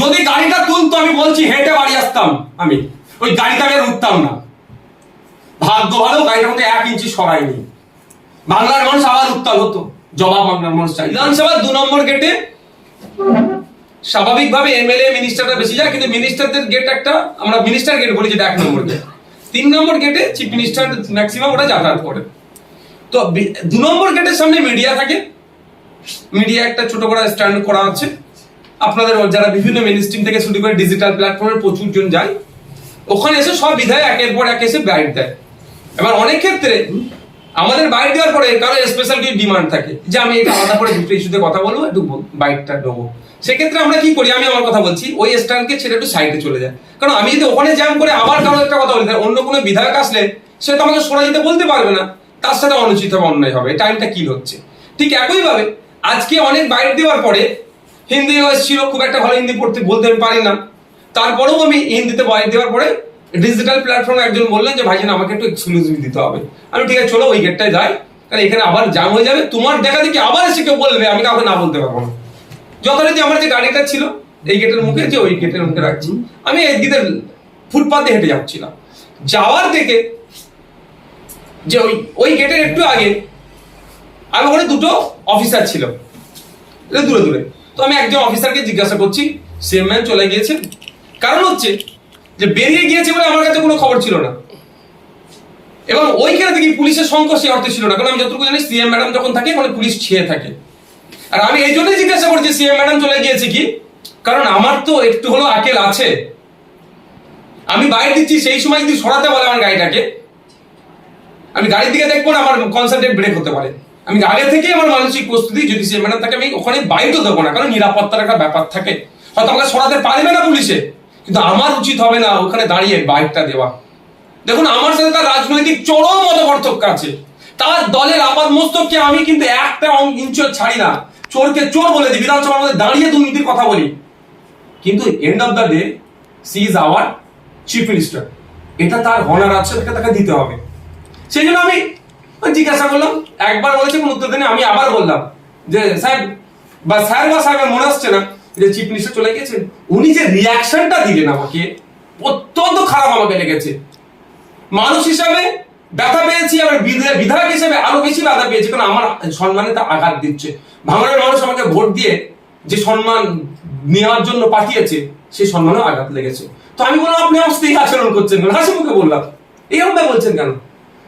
যদি গাড়িটা তুলতো, আমি বলছি, হেঁটে বাড়ি আসতাম আমি। ওই গাড়িটা আমি আর উঠতাম না। ভাগ্য ভালো, গাড়িটার মধ্যে এক ইঞ্চি সরাইনি বাংলার মানুষ আবার উত্তাল হতো। জবাব বাংলার মানুষ চাই বিধানসভার দু নম্বর গেটে স্বাভাবিকভাবে এমএলএ, মিনিস্টাররা বেশি যায়, কিন্তু মিনিস্টারদের গেট একটা, আমরা মিনিস্টার গেট বলি যেটা এক নম্বর গেট। তিন নম্বর গেটে চিফ মিনিস্টার ম্যাক্সিমাম ওটা যাতায়াত করে। তো দু নম্বর গেটের সামনে মিডিয়া থাকে। মিডিয়া একটা ছোট করে স্ট্যান্ড করা আছে। আপনাদের যারা বিভিন্ন মিনিস্ট্রিম থেকে শুরু করে ডিজিটাল প্ল্যাটফর্মে প্রচুর জন যায়, ওখানে এসে সব বিধায় একের পর এক এসে বাইট দেয়। এবার অনেক ক্ষেত্রে আমাদের বাইট দেওয়ার পরে কারও স্পেশাল কিছু ডিমান্ড থাকে। যে আমি এটা আলাদা করে দুটো ইস্যুতে কথা বলব, একটু বাইকটা নেব। সেক্ষেত্রে আমরা কি করি, আমি আমার কথা বলছি, ওই স্ট্যান্ডকে ছেড়ে একটু সাইডে চলে যায়। কারণ আমি যদি ওখানে জ্যাম করে আবার কারও একটা কথা বলি অন্য কোনো বিধায়ক আসলে সে তো আমাকে সরে যেতে বলতে পারবে না। তার সাথে অনুচিত হবে, অন্যায় হবে। টাইমটা কি হচ্ছে? ঠিক একইভাবে আজকে অনেক বাইট দেওয়ার পরে হিন্দি ছিল, খুব একটা ভালো হিন্দি পড়তে বলতে পারি না। তারপরেও আমি হিন্দিতে বাইট দেওয়ার পরে ডিজিটাল প্ল্যাটফর্মে একজন বললেন যে, ভাইজান, আমাকে একটু এক্সক্লুসিভ দিতে হবে। আমি ঠিক আছে, চলো ওই গেটটায় যাই। কারণ এখানে আবার জাম হয়ে যাবে। তোমার দেখা দেখি আবার এসে কেউ বলবে, আমি কাউকে না বলতে পারব না। যথারীতি আমার যে গাড়িটা ছিল, এই গেটের মুখে, যে ওই গেটের মুখে রাখছি। আমি এদিকে ফুটপাতে হেঁটে যাচ্ছিলাম। যাওয়ার থেকে যে ওই ওই গেটের একটু আগে আমি ওখানে দুটো অফিসার ছিল। দূরে দূরে। তো আমি একজন অফিসারকে জিজ্ঞাসা করছি সেম ম্যান চলে গিয়েছে কারণ হচ্ছে যে বেরিয়ে গিয়েছে বলে আমার কাছে কোনো খবর ছিল না। এবং ওইখানে দেখি পুলিশের সংখ্যা সে অর্থে ছিল না। কারণ আমি যতটুকু জানি সিএম ম্যাডাম যখন থাকে মানে পুলিশ ছেয়ে থাকে। আর আমি এই জন্যই জিজ্ঞাসা করছি সিএম ম্যাডাম চলে গিয়েছে কি? কারণ আমার তো একটু হলো আকেল আছে। আমি বাইরে দিচ্ছি, সেই সময় যদি সরাতে বলে আমার গাড়িটাকে। আমি গাড়ির দিকে দেখব না, আমার কনসেন্ট্রেট ব্রেক হতে পারে। আমি আগে থেকে আমার মানসিক প্রস্তুতি যদি সে ম্যাডাম থাকে আমি ওখানে বাইরেও দেবো না, কারণ নিরাপত্তার একটা ব্যাপার থাকে। হয়তো আমাকে সরাতে পারবে না পুলিশে, কিন্তু আমার উচিত হবে না ওখানে দাঁড়িয়ে বাইকটা দেওয়া। দেখুন, আমার সাথে তার রাজনৈতিক চরম মতপার্থক্য আছে। তার দলের আপাত মস্তককে আমি কিন্তু একটা ইঞ্চও ছাড়ি না। চোরকে চোর বলে দিই, বিধানসভার মধ্যে দাঁড়িয়ে দুর্নীতির কথা বলি। কিন্তু end of the day she is our chief minister এটা তার হনার আছে, তাকে তাকে দিতে হবে। সেই জন্য আমি জিজ্ঞাসা করলাম একবার বলেছে, কোন উত্তর দেয়নি, আমি আবার বললাম যে সাহেব বা স্যার বা সাহেবের মনে আসছে না যে চিফ মিনিস্টার চলে গেছেন উনি যে রিয়াকশনটা দিলেন আমাকে, অত্যন্ত খারাপ আমাকে লেগেছে। মানুষ হিসাবে ব্যথা পেয়েছি বিধা- বিধায়ক হিসেবে আরও বেশি ব্যথা পেয়েছি, কারণ আমার সম্মানে তা আঘাত দিচ্ছে। ভাঙড়ের মানুষ আমাকে ভোট দিয়ে যে সম্মান নেওয়ার জন্য পাঠিয়েছে, সেই সম্মানও আঘাত লেগেছে। তো আমি বললাম, আপনি আমার স্ত্রী আচরণ করছেন হাসি মুখে বললাম। এরকম বলছেন কেন?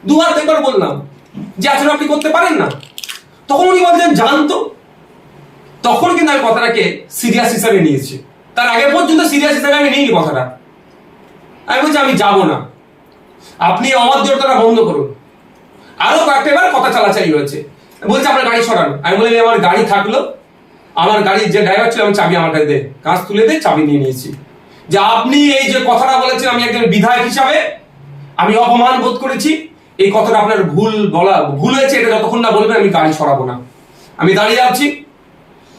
দু হাত একবার বললাম। যে আচরণ আপনি করতে পারেন না। তখন উনি বলছেন জানতো তখন কিন্তু আমি কথাটাকে সিরিয়াস হিসাবে নিয়েছি। তার আগে পর্যন্ত সিরিয়াস হিসাবে আমি নিইনি কথাটা। আমি বলছি, আমি যাব না। আপনি অবাধ্যতাটা বন্ধ করুন। আরও কয়েকটা বার কথা চালাচালি হয়েছে। বলছে, আপনার গাড়ি সরান। আমি বলি আমার গাড়ি থাকল। আমার গাড়ির যে ড্রাইভার ছিল, আমি চাবি আমার কাছে দে। কাজ তুলে দে, চাবি নিয়ে নিয়েছি। যে আপনি এই যে কথাটা বলেছেন, আমি একজন বিধায়ক হিসাবে আমি অপমান বোধ করেছি। এই কথাটা আপনার ভুল বলা ভুল হয়েছে এটা যতক্ষণ না বলবেন আমি গাড়ি সরাবো না। আমি দাঁড়িয়ে আছি।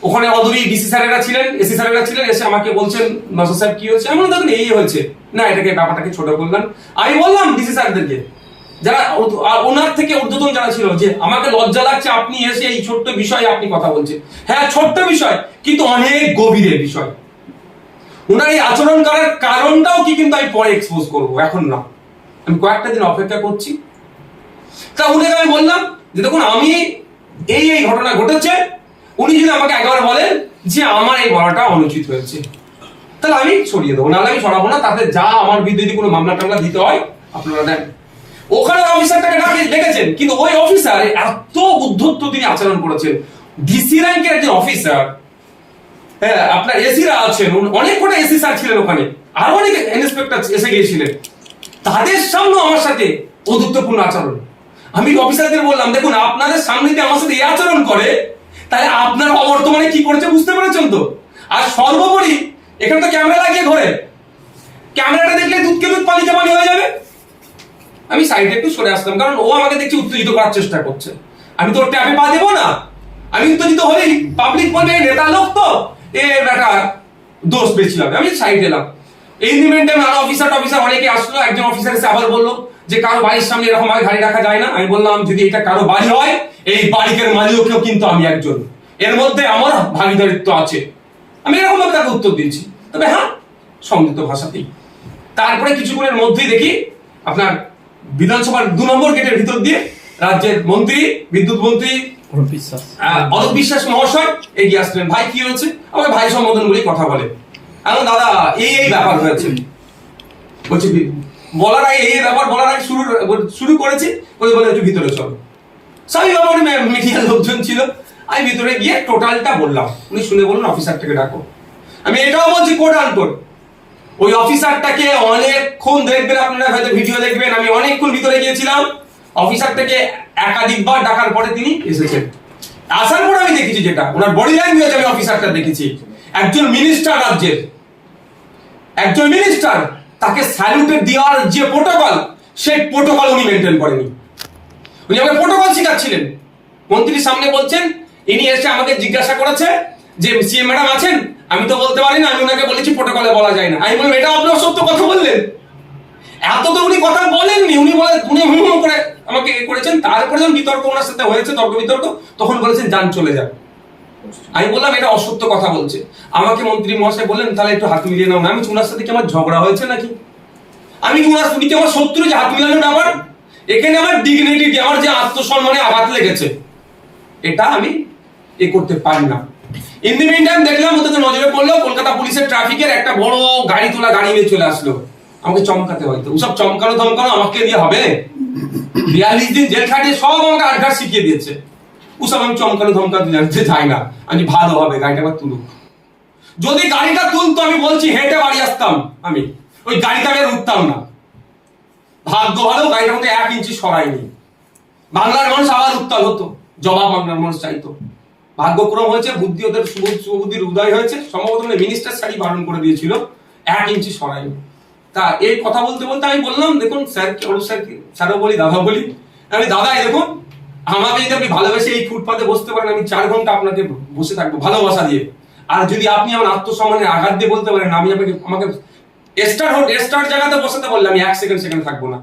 ওখানে অদূরই ডিসি স্যারেরা ছিলেন এসি স্যারেরা ছিলেন এসে আমাকে বলছেন নসর সাহেব কি হয়েছে আমি বললাম, দেখুন এই হয়েছে। না এটাকে ব্যাপারটাকে ছোট করলাম আমি বললাম ডিসি স্যারদেরকে যারা ওনার থেকে ঊর্ধ্বতন যারা ছিল যে আমাকে লজ্জা লাগছে আপনি এসে এই ছোট্ট বিষয়ে আপনি কথা বলছেন। হ্যাঁ ছোট্ট বিষয় কিন্তু অনেক গভীরের বিষয়। ওনার এই আচরণ করার কারণটাও কি কিন্তু আমি পরে এক্সপোজ করব এখন না। আমি কয়েকটা দিন অপেক্ষা করছি। তা উনাকে আমি বললাম যে দেখুন, আমি এই এই ঘটনা ঘটেছে। উনি যদি আমাকে একবার বলেন যে আমার এই বলাটা অনুচিত হয়েছে, তাহলে আমি সরিয়ে দেবো। নাহলে আমি সরাবো না, তাতে যা আমার বিরুদ্ধে কোনো মামলা টামলা দিতে হয়, আপনারা দেন। ওখানে অফিসারটাকে ডাকে ডেকেছেন কিন্তু ওই অফিসার এত উদ্ধত্ত তিনি আচরণ করেছেন। ডিসি র্যাঙ্কের একজন অফিসার হ্যাঁ আপনার এসিরা আছেন অনেক কটা এসি স্যার ছিলেন ওখানে। আরও অনেক ইন্সপেক্টর এসে গিয়েছিলেন। তাদের সামনে আমার সাথে অদুত্বপূর্ণ আচরণ। আমি অফিসারদের বললাম, দেখুন, আপনাদের সামনে যদি আমার সাথে এই আচরণ করে, তাহলে আপনারা বর্তমানে কি করেছে বুঝতে পেরেছেন তো? আর সর্বোপরি, এখানে তো ক্যামেরা লাগিয়ে ঘরে ক্যামেরাটা দেখলে দুধকে দুধ পানিতে পানি হয়ে যাবে। আমি সাইডে একটু সরে আসলাম, কারণ ও আমাকে দেখছি উত্তেজিত করার চেষ্টা করছে। আমি তো ওর ট্যাপে পা দেবো না। আমি উত্তেজিত হলেই পাবলিক বলবে নেতা লোক তো, এ বেটা দোষ হবে। আমি সাইড এলাম। এই মুভমেন্টে আরও অফিসার অফিসার অনেকে আসলো একজন অফিসার এসে আবার বলল যে কারও বাড়ির সামনে এরকম ভাবে গাড়ি রাখা যায় না। আমি বললাম যদি এটা কারও বাড়ি হয় এই বাড়ির মালিকও কিন্তু আমি একজন। এর মধ্যে আমার ভাগিদারিত্ব আছে। আমি এরকম ভাবে তাকে উত্তর দিয়েছি। তবে হ্যাঁ সংযুক্ত ভাষাতেই। তারপরে কিছুক্ষণের মধ্যেই দেখি আপনার বিধানসভার দু নম্বর গেটের ভিতর দিয়ে রাজ্যের মন্ত্রী বিদ্যুৎ মন্ত্রী অরূপ বিশ্বাস। মহাশয় এগিয়ে আসলেন। ভাই কি হয়েছে? আমাকে ভাই সম্বোধন বলে কথা বলে। বললাম, দাদা এই এই ব্যাপার হয়েছে। বলছি বলার আগে এই ব্যাপার বলার আগে শুরু শুরু করেছি বলে বলে একটু ভিতরে চলো। সবই আমার মিডিয়ার লোকজন ছিল। আমি ভিতরে গিয়ে টোটালটা বললাম। উনি শুনে বলুন অফিসারটাকে ডাকো। আমি এটাও বলছি কোড আনকোড ওই অফিসারটাকে অনেকক্ষণ দেখবেন আপনারা হয়তো ভিডিও দেখবেন। আমি অনেকক্ষণ ভিতরে গিয়েছিলাম। অফিসারটাকে একাধিকবার ডাকার পরে তিনি এসেছেন। আসার পর আমি দেখেছি যেটা ওনার বডি ল্যাঙ্গুয়েজ আমি অফিসারটা দেখেছি। একজন মিনিস্টার রাজ্যের। একজন মিনিস্টার তাকে স্যালুটের দেওয়ার যে প্রোটোকল সেই প্রোটোকল উনি মেনটেন করেনি উনি আমাকে প্রোটোকল শেখাচ্ছিলেন। মন্ত্রীর সামনে বলছেন, ইনি এসে আমাকে জিজ্ঞাসা করেছে যে সিএম ম্যাডাম আছেন? আমি তো বলতে পারি না, আমি ওনাকে বলেছি প্রোটোকলে বলা যায় না। আমি বললাম, এটা আপনি অসত্য কথা বললেন। এত তো উনি কথা বলেননি। উনি বলে উনি হুম করে আমাকে করেছেন। তারপরে যখন বিতর্ক ওনার সাথে হয়েছে, তর্ক বিতর্ক, তখন বলেছেন, যান, চলে যান। আমি বললাম, এটা অসত্য কথা বলছে। আমাকে মন্ত্রী মহাশয় বললেন, তাহলে একটু হাত মিলিয়ে নাও না আমি ওনার সাথে কি আমার ঝগড়া হয়েছে নাকি? আমি কি ওনার উনি কি আমার শত্রু যে হাত মিলানোর ব্যাপার? এখানে আমার ডিগনিটি আমার যে আত্মসম্মানে আঘাত লেগেছে? এটা আমি এ করতে পারি না। ইন দি টাইম দেখলাম ওদেরকে নজরে পড়ল, কলকাতা পুলিশের ট্রাফিকের একটা বড় গাড়ি তোলা গাড়ি নিয়ে চলে আসলো। আমাকে চমকাতে হয়তো ওসব চমকানো ধমকানো আমাকে দিয়ে হবে? বিয়াল্লিশ দিন জেল খাটিয়ে সব আমাকে আটঘাট শিখিয়ে দিয়েছে। ওসব আমি চমকানো ধমকাতে জানতে চাই না। আমি ভালো হবে, গাড়িটা আবার তুলুক। যদি গাড়িটা তুলতো, আমি বলছি, হেঁটে বাড়ি আসতাম আমি। ওই গাড়িটা আমি উঠতাম না। ভাগ্য ভালো, গাড়িটার মধ্যে এক ইঞ্চি সরাইনি। বাংলার মানুষ আবার উত্তাল হতো, জবাব বাংলার মানুষ চাইতো। ভাগ্যক্রম হয়েছে, বুদ্ধি ওদের সুবুদ্ধির উদয় হয়েছে। সম্ভবত মানে মিনিস্টার শাড়ি বারণ করে দিয়েছিল, এক ইঞ্চি সরাইনি। তা এই কথা বলতে বলতে আমি বললাম, দেখুন স্যার অরূপ স্যার স্যারও বলি দাদা বলি। আমি দাদা দেখুন আমাকে যদি আপনি ভালোবেসে এই ফুটপাতে বসতে পারেন, আমি চার ঘণ্টা আপনাকে বসে থাকব ভালোবাসা দিয়ে। আর যদি আপনি আমার আত্মসম্মানের আঘাত দিয়ে বলতে পারেন, আমি আপনাকে, আমাকে স্টার হোট স্টার জায়গাতে বসাতে বললে আমি এক সেকেন্ড সেখানে থাকব না।